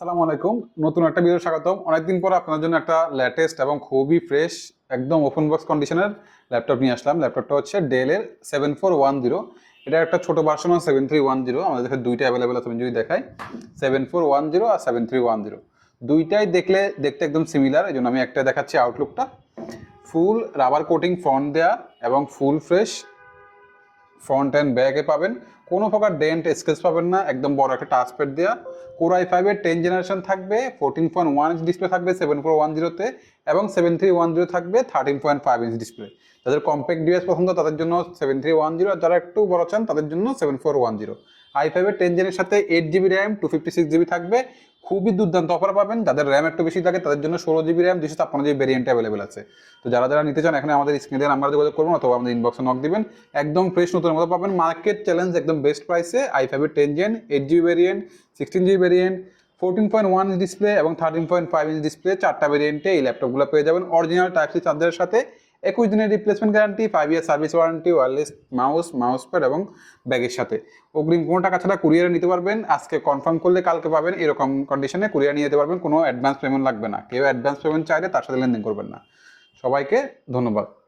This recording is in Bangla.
আসসালামু আলাইকুম। নতুন একটা ভিডিও স্বাগতম। অনেকদিন পর আপনার জন্য একটা লেটেস্ট এবং খুবই ফ্রেশ একদম ওপেন বক্স কন্ডিশনের ল্যাপটপ নিয়ে আসলাম। ল্যাপটপটা হচ্ছে ডেলের সেভেন ফোর ওয়ান জিরো এটা একটা ছোট version seven three one zero আমাদের কাছে দুইটা অ্যাভেলেবেল আছে, আমি যদি দেখাই। সেভেন ফোর ওয়ান জিরো আর সেভেন থ্রি ওয়ান জিরো দুইটাই দেখলে, দেখতে একদম সিমিলার এই জন্য আমি একটা দেখাচ্ছি আউটলুকটা ফুল রাবার কোটিং ফ্রন্ট দেয়া এবং ফুল ফ্রেশ ফ্রন্ট অ্যান্ড ব্যাকে পাবেন। কোনো প্রকার ডেন্ট স্কেচ পাবেন না, একদম বড় একটা টাচ প্যাড দেওয়া কোর আই ফাইভের টেন জেনারেশন থাকবে fourteen point one inch display থাকবে সেভেন ফোর ওয়ান জিরোতে এবং সেভেন থ্রি ওয়ান জিরো থাকবে thirteen point five inch display যাদের কম্প্যাক্ট ডিভাইস পছন্দ, তাদের জন্য সেভেন থ্রি ওয়ান জিরো আর যারা একটু বড় চান, তাদের জন্য seven four one zero I ফাইভের টেন জেনের সাথে eight GB RAM two fifty six GB থাকবে। খুবই দুর্দান্ত অফার পাবেন। যাদের র্যাম একটু বেশি থাকে, তাদের জন্য ষোলো জিবি র্যাম দুশো ছাপ্পান্ন জিবি ভেরিয়েন্ট অ্যাভেলেবেল আছে। তো যারা যারা নিতে চান এখন আমাদের স্ক্রিনে নাম্বার যোগাযোগ করবেন অথবা আমাদের ইনবক্সে নক দিবেন। একদম ফ্রেশ নতুন মতো পাবেন। মার্কেট চ্যালেঞ্জ একদম বেস্ট প্রাইসে আই ফাইভের ten gen eight GB variant sixteen GB variant fourteen point one inch display এবং thirteen point five inch display চারটা ভেরিয়েন্টে এই ল্যাপটপগুলো পেয়ে যাবেন। অরিজিনাল টাইপ সি চার্জারের সাথে একুশ দিনের replacement guarantee five year service warranty wireless mouse mouse pad এবং ব্যাগের সাথে। অগ্রিম কোনো টাকা ছাড়া কুরিয়ারে নিতে পারবেন। আজকে কনফার্ম করলে কালকে পাবেন। এরকম কন্ডিশনে কুরিয়ার নিয়ে যেতে পারবেন। কোনো অ্যাডভান্স পেমেন্ট লাগবে না। কেউ অ্যাডভান্স পেমেন্ট চাইলে তার সাথে লেনদেন করবেন না। সবাইকে ধন্যবাদ।